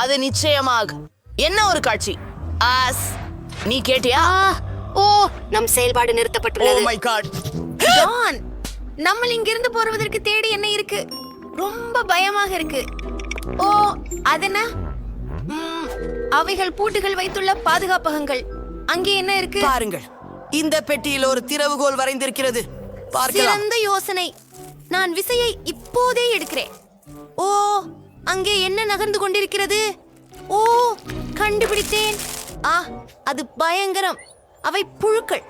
அது நிச்சயமாக. என்ன ஒரு காட்சி? ஆஸ் நீ கேட்டியா? ஓ நம் செயல்பாடு ஓ நிறுத்தப்பட்டுள்ளது மை காட் டான் நம்ம இங்கிருந்து போறதற்கு தேடி என்ன இருக்கு? ரொம்ப பயமாக இருக்கு. ஓ அதென்ன? அவைகள் பூட்டுகள் வைத்துள்ள பாதுகாப்பகங்கள். அங்கே என்ன இருக்கு? பாருங்கள். இந்த பெட்டியில் ஒரு திறவுகோல் வரைந்திருக்கிறது. சிறந்த யோசனை. நான் விசையை இப்போதே எடுக்கிறேன். ஓ அங்கே என்ன நகர்ந்து கொண்டிருக்கிறது? ஓ கண்டுபிடித்தேன். ஆ அது பயங்கரம். அவை புழுக்கள்.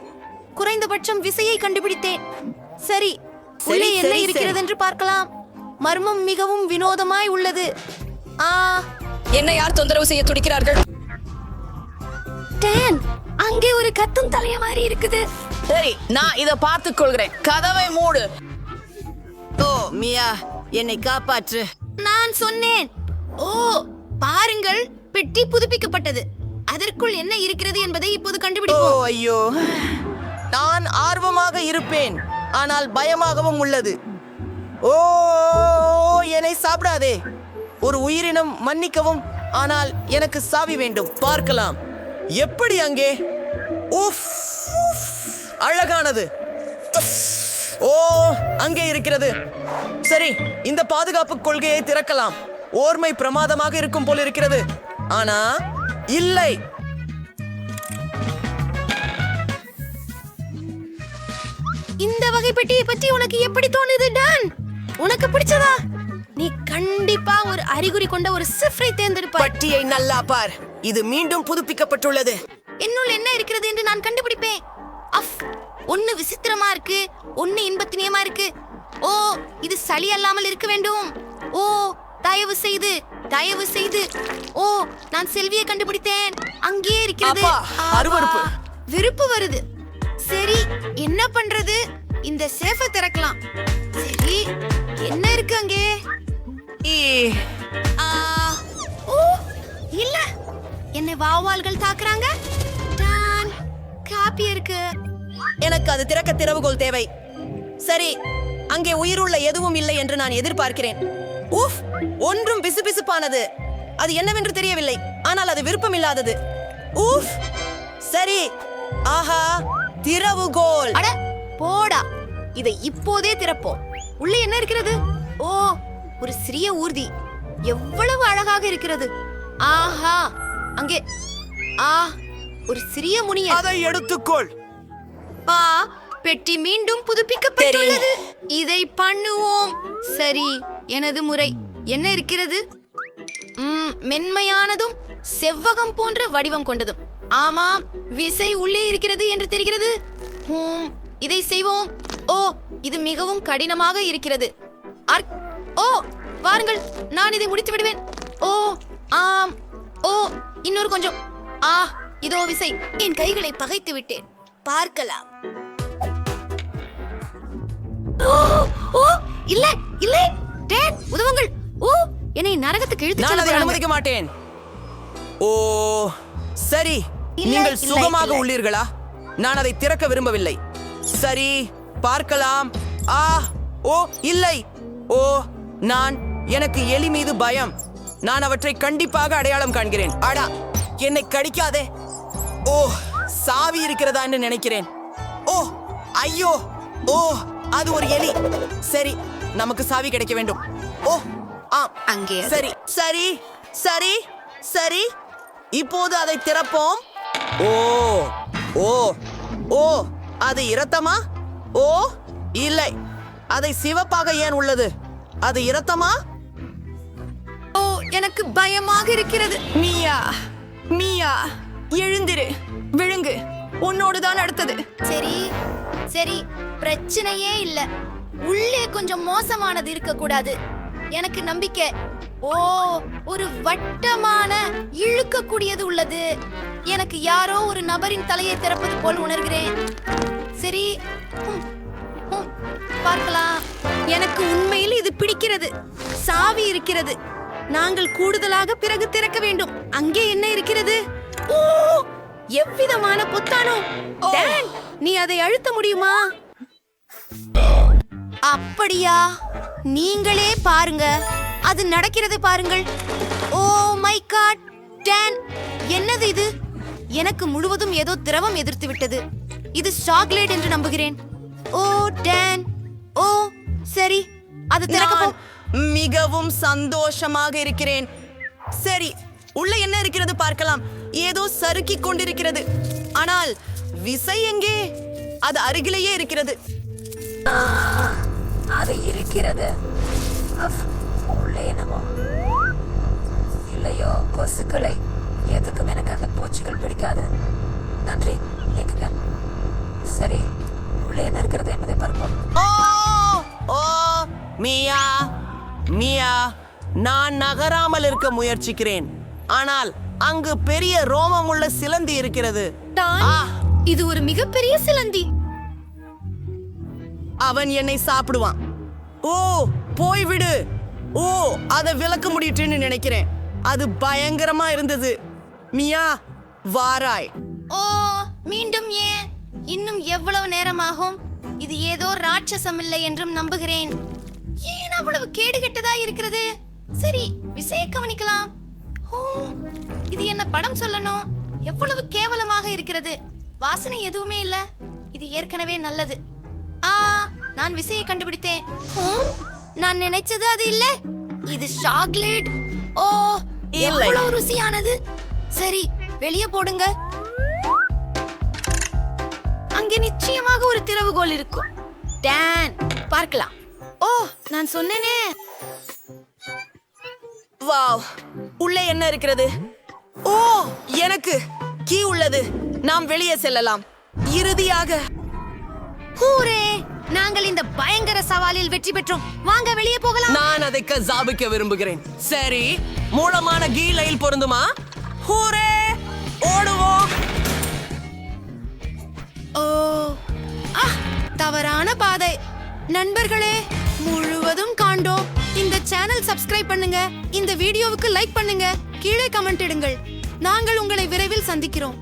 குறைந்தபட்சம் விசையை கண்டுபிடித்தேன். சரி உள்ளே என்ன இருக்கிறது. என்று பார்க்கலாம். மர்மம் மிகவும் வினோதமாய் உள்ளது. ஆ. என்ன யார் தொந்தரவு செய்ய துடிக்கிறார்கள்? டேன் அங்கே ஒரு கத்தும் தலைய மாதிரி இருக்குது. சரி நான் இத பார்த்துக் கொள்கிறேன். கதவை மூடு. ஓ மியா என்னை காப்பாற்று. நான் சொன்னேன். ஓ பாருங்கள் பெட்டி புதுப்பிக்கப்பட்டது. அதற்குள் என்ன இருக்கிறது என்பதை இப்போது ஓ கண்டுபிடிப்போம் ஐயோ. நான் ஆர்வமாக இருப்பேன் ஆனால் பயமாகவும் உள்ளது. ஓ என்னை சாப்பிடாதே. ஒரு உயிரினம் மன்னிக்கவும் ஆனால் எனக்கு சாவி வேண்டும். பார்க்கலாம். எப்படி அங்கே? உஃப் உஃப். அழகானது. ஓ அங்கே இருக்கிறது. சரி இந்த பாதுகாப்பு கொள்கையை திறக்கலாம். ஓர்மை பிரமாதமாக இருக்கும் போல் இருக்கிறது. ஆனா இல்லை. இந்த வகை பெட்டியை பற்றி உனக்கு எப்படி தோணுது டான்? உனக்கு பிடிச்சதா? நீ கண்டிப்பா ஒரு அறிகுறி கொண்ட ஒரு சிஃப்ரை தேர்ந்தெடுப்பாய். பட்டியை நல்லா பார். இது மீண்டும் புதுப்பிக்கப்பட்டுள்ளது. என்னுள் என்ன இருக்கிறது என்று நான் கண்டுபிடிப்பேன். அஃப் ஒன்னு விசித்திரமா இருக்கு ஒன்னு இன்பத்தினியமா இருக்கு. ஓ இது சளி அல்லாமல் இருக்க வேண்டும். ஓ தயவு செய்து தயவு செய்து. ஓ நான் செல்வியை கண்டுபிடித்தேன். அங்கே இருக்கிறது. அருவருப்பு. விருப்பு வருது. சரி என்ன பண்றது? இந்த சேஃபை திறக்கலாம். சரி என்ன இருக்கு அங்கே? ஓ இல்ல. என்னை வாவால்கள் தாக்குறாங்க. டான் காப்பி இருக்கு. எனக்கு அது திறக்க திறவுகோல் தேவை. சரி அங்கே உயிருள்ள எதுவும் இல்லை என்று நான் எதிர்பார்க்கிறேன். உஃப் ஒன்றும் பிசுபிசுப்பானது. அது என்னவென்று தெரியவில்லை. ஆனால் அது விருப்பமில்லாதது. உஃப் சரி. ஆஹா திறவுகோல். அட போடா. இதை இப்போதே திறப்போம். உள்ள என்ன இருக்கிறது? ஓ ஒரு சிறிய ஊர்தி. எவ்வளவு அழகாக இருக்கிறது. ஆஹா அங்கே. ஆ ஒரு சிறிய முனியன். அதை எடுத்துக்கொள். ஆ பெட்டி மீண்டும் புதுப்பிக்கப்பட்டுள்ளது. இதை பண்ணுவோம். சரி எனது முறை. என்ன இருக்கிறது? மென்மையானதும் செவ்வகம் போன்ற வடிவம் கொண்டதும். ஆமாம் விசை உள்ளே இருக்கிறது என்று தெரிகிறது. இதை செய்வோம். ஓ இது மிகவும் கடினமாக இருக்கிறது. ஓ வாருங்கள் நான் இதை முடித்து விடுவேன். ஓ ஆம் ஓ இன்னொரு கொஞ்சம். ஆ இதோ விசை. என் கைகளை பகைத்து விட்டேன். பார்க்கலாம். இல்ல இல்ல டேட் உதவுங்கள். ஓ என்னை நரகத்துக்கு இழுத்து நான் அதை. அனுமதிக்க மாட்டேன். ஓ சரி நீங்கள் சுகமாக. உள்ளீர்களா? நான் அதை திறக்க விரும்பவில்லை. சரி பார்க்கலாம். ஆ ஓ இல்லை. ஓ நான் எனக்கு எலி மீது பயம். நான் அவற்றை கண்டிப்பாக அடையாளம் காண்கிறேன். அடா என்னை கடிக்காதே. ஓ சாவி இருக்கிறதா என்று நினைக்கிறேன். ஓ ஐயோ ஓ அது ஒரு எலி. சரி நமக்கு சாவி கிடைக்க வேண்டும். ஓ ஆம் அங்கே அது. சரி. சரி சரி சரி. இப்போது அதை திறப்போம். ஓ ஓ ஓ அது இரத்தமா? ஓ இல்லை. அதை சிவப்பாக ஏன் உள்ளது? அது இரத்தமா? ஓ எனக்கு பயமாக இருக்கிறது. மியா மியா. எழுந்திரு விழுங்கு. உன்னோடு தான் அடுத்தது. சரி சரி பிரச்சனையே இல்ல. உள்ளே கொஞ்சம் மோசமானது இருக்க கூடாது எனக்கு நம்பிக்கை. ஓ ஒரு வட்டமான இழுக்கக்கூடியது உள்ளது. எனக்கு யாரோ ஒரு நபரின் தலையை திறப்பது போல் உணர்கிறேன். சரி பார்க்கலாம். எனக்கு உண்மையில் இது பிடிக்கிறது. சாவி இருக்கிறது. நாங்கள் கூடுதலாக பிறகு திறக்க வேண்டும். அங்கே என்ன இருக்கிறது? எவ்விதமான பொத்தானோ? டேன், நீ அதை அழுத்த முடியுமா? அப்படியா? நீங்களே பாருங்க. அது நடக்கிறது பாருங்கள். ஓ மை காட் டான் என்னது இது? எனக்கு முழுவதும் ஏதோ திரவம் எதிர்த்து விட்டது. இது சாக்லேட் என்று நம்புகிறேன். ஓ டான். ஓ சரி அது திறக்க மிகவும் சந்தோஷமாக இருக்கிறேன். சரி உள்ள என்ன இருக்கிறது பார்க்கலாம். ஏதோ சறுக்கி கொண்டிருக்கிறது. ஆனால் விசை எங்கே? அது அருகிலேயே இருக்கிறது. அது இருக்கிறது. உள்ளே என்னமோ. இல்லையோ கொசுக்களை. எதுக்கும் எனக்கு அந்த பூச்சிகள் பிடிக்காது. நன்றி எங்க சரி உள்ளே என்ன இருக்கிறது என்பதை பார்ப்போம். ஓ ஓ மியா மியா நான் நகராமல் இருக்க முயற்சிக்கிறேன். ஆனால் அங்கு பெரிய ரோமமுள்ள சிலந்தி இருக்கிறது. இது ஒரு மிகப்பெரிய சிலந்தி. அவன் என்னை சாப்பிடுவான். ஓ போய்விடு ஓ அதை விளக்க முடியுட்டுன்னு நினைக்கிறேன். அது பயங்கரமா இருந்தது. மியா வாராய். ஓ மீண்டும் ஏன் இன்னும் எவ்வளவு நேரமாகும்? இது ஏதோ ராட்சசம் இல்லை என்றும் நம்புகிறேன். ஏன் அவ்வளவு கேடுகெட்டதா இருக்கிறது? சரி விசைய கவனிக்கலாம். இது என்ன படம் சொல்லணும்? எவ்வளவு கேவலமாக இருக்கிறது. வாசனை எதுவுமே இல்ல. இது ஏற்கனவே நல்லது. ஆ நான் விசையை கண்டுபிடித்தேன். நான் நினைச்சது அது இல்ல. இது சாக்லேட் ஓ. எவ்வளவு ருசியானது. சரி வெளியே போடுங்க. அங்கே நிச்சயமாக ஒரு திறவுகோல் இருக்கும். டான் பார்க்கலாம். ஓ நான் சொன்னேனே. வாவ். உள்ளே என்ன இருக்கிறது? ஓ எனக்கு கீ உள்ளது. நாம் வெளியே செல்லலாம். இறுதியாக. ஹூரே நாங்கள் இந்த பயங்கர சவாலில் வெற்றி பெற்றோம். வாங்க வெளியே போகலாம். நான் அதை கசாபிக்க விரும்புகிறேன். சரி மூலமான கீ லைல் பொருந்துமா? ஹூரே ஓடுவோம். ஓ ஆ தவறான பாதை. நண்பர்களே முழுவதும் சேனல் சப்ஸ்கிரைப் பண்ணுங்க. இந்த வீடியோவுக்கு லைக் பண்ணுங்க. கீழே கமெண்ட் இடுங்கள். நாங்கள் உங்களை விரைவில் சந்திக்கிறோம்.